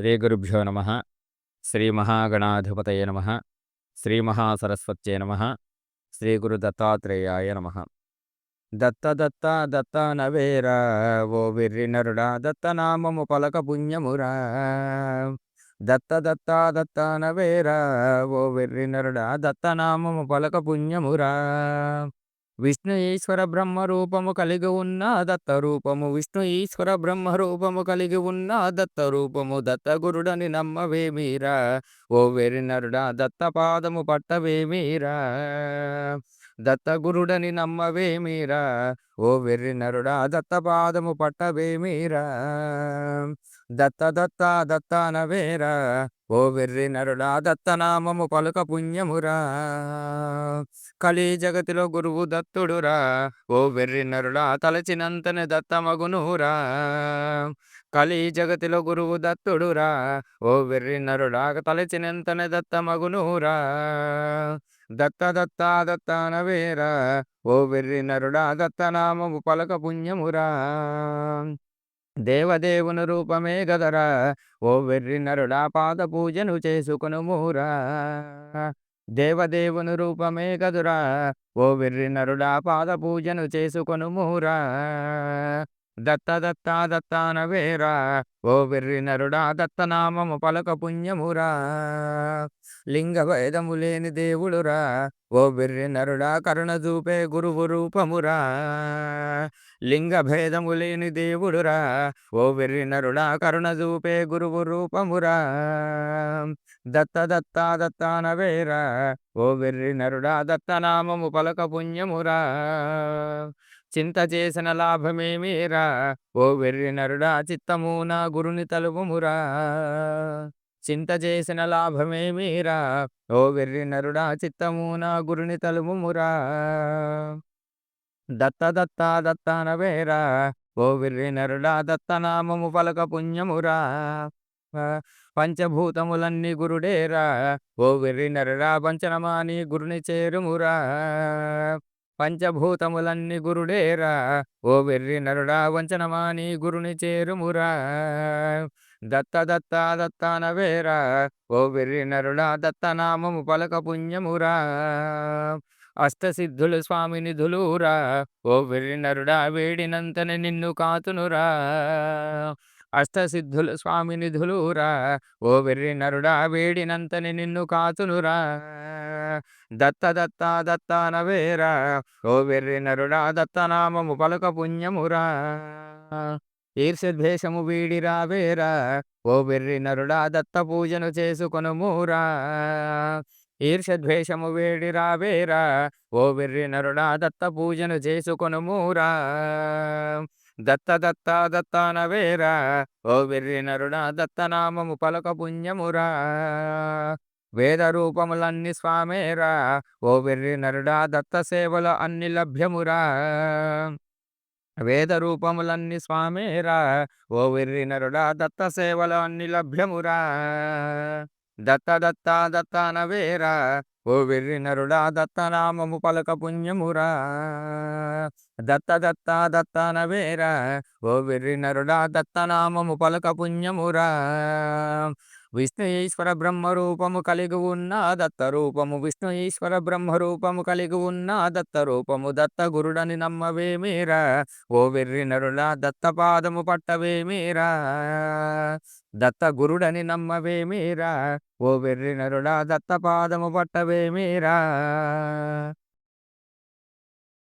శ్రీ గురుభ్యో నమ. శ్రీ మహాగణాధిపతయ నమ. శ్రీ మహాసరస్వత్యే నమ. శ్రీ గురు దత్తాత్రేయాయ నమ. దత్త దత్త దత్త నవేరా ఓ విర్రి నరుడా దత్త నామము పలక పుణ్యమురా. దత్త దత్త దత్త నవేరా ఓ విర్రి నరుడా దత్త నామము పలక పుణ్యమురా. విష్ణు ఈశ్వర బ్రహ్మ రూపము కలిగి ఉన్న దత్త రూపము. విష్ణు ఈశ్వర బ్రహ్మ రూపము కలిగి ఉన్న దత్త రూపము. దత్త గురుడని నమ్మవేమీరా ఓ వెరినరుడా దత్త పాదము పట్టవేమీరా దత్త గురుడని నమ్మవేమీరా? ఓ వెర్రి నరుడా దత్త పాదము పట్టవేమీరా? దత్త దత్త దత్త నవేరా ఓ వెర్రి నరుడా దత్తనామము పలుక పుణ్యమురా? కలి జగతిలో గురువు దత్తుడురా? ఓ వెర్రి నరుడా తలచినంతనే దత్తమగునురా కలి జగతిలో గురువు దత్తుడురా? ఓ వెర్రి నరుడా తలచినంతనే దత్తమగునురా దత్త దత్త దత్త నవేరా ఓ వెర్రి నరుడా దత్తనామము పలక పుణ్యమురా. దేవదేవుని రూపమే గదరా ఓ వెర్రి నరుడా పాద పూజను చేసుకొనుమురా. దేవదేవుని రూపమే గదురా ఓ వెర్రి నరుడా పాద పూజను చేసుకొనుమురా. దత్త దత్త దత్తానవేరా ఓ వెర్రి నరుడా దత్తనామము పలక పుణ్యమురా. లింగ భేదము లేని దేవుడురా ఓ వెర్రి నరుడా కరుణ చూపే గురువు రూపమురా. లింగ భేదము లేని దేవుడురా ఓ వెర్రి నరుడా కరుణ చూపే గురువు రూపమురా. దత్త దత్త దత్తానవేరా ఓ వెర్రి నరుడా దత్తనామము పలక పుణ్యమురా. చింత చేసిన లాభమేమీరా? ఓ వెర్రి నరుడా చిత్తము నా గురుని తలుపుమురా. చింత చేసిన లాభమేమీరా? ఓ వెర్రి నరుడా చిత్తము నా గురుని తలుపుమురా. దత్త దత్త దత్తానవేరా ఓ వెర్రి నరుడా దత్తనామము పలక పుణ్యమురా. పంచభూతములన్నీ గురుడేరా? ఓ వెర్రి నరుడా పంచనమాని గురుని చేరుమురా? పంచభూతములన్నీ గురుడేరా. ఓ వెర్రి నరుడా వంచనమాని గురుని చేరుమురా. దత్త దత్త దత్తానవేరా ఓ వెర్రి నరుడా దత్తనామము పలక పుణ్యమురా. అష్టసిద్ధులు స్వామి నిధులురా. ఓ వెర్రి నరుడా వేడినంతని నిన్ను కాతునురా. అష్టసిద్ధులు స్వామి నిధులురా ఓ వెర్రి నరుడా వేడినంతని నిన్ను కాతునురా దత్త దత్త దత్త నవేరా ఓ వెర్రి నరుడా దత్తనామము పలుక పుణ్యమురా ఈర్షద్వేషము వీడిరా వేరా ఓ వెర్రి నరుడా దత్త పూజను చేసుకొనుమురా ఈర్షద్వేషము వేడిరా వేరా ఓ వెర్రి నరుడా దత్త పూజను చేసుకొనుమూరా దత్త దత్త దత్తానవేరా ఓ వెర్రి నరుడా దత్తనామము పలక పుణ్యమురా. వేద రూపములన్నీ స్వామేరా ఓ వెర్రి నరుడా దత్త సేవలు అన్ని లభ్యమురా. వేద రూపములన్నీ స్వామేరా ఓ వెర్రి నరుడా దత్త సేవలు అన్ని లభ్యమురా. దత్త దత్త దత్త దత్తానవేరా ఓ వెర్రి నరుడా దత్తనామము పలక పుణ్యమురా. దత్త దత్త దత్త దత్తానవేరా ఓ వెర్రి నరుడా దత్తనామము పలక పుణ్యమురా. విష్ణు ఈశ్వర బ్రహ్మ రూపము కలిగి ఉన్న దత్త రూపము. విష్ణు ఈశ్వర బ్రహ్మ రూపము కలిగి ఉన్న దత్త రూపము. దత్త గురుడని నమ్మవేమీరా ఓ వెర్రి నరుడా దత్త పాదము పట్టవేమీరా దత్త గురుడని నమ్మవేమీరా ఓ వెర్రి నరుడా దత్త పాదము పట్టవేమీరా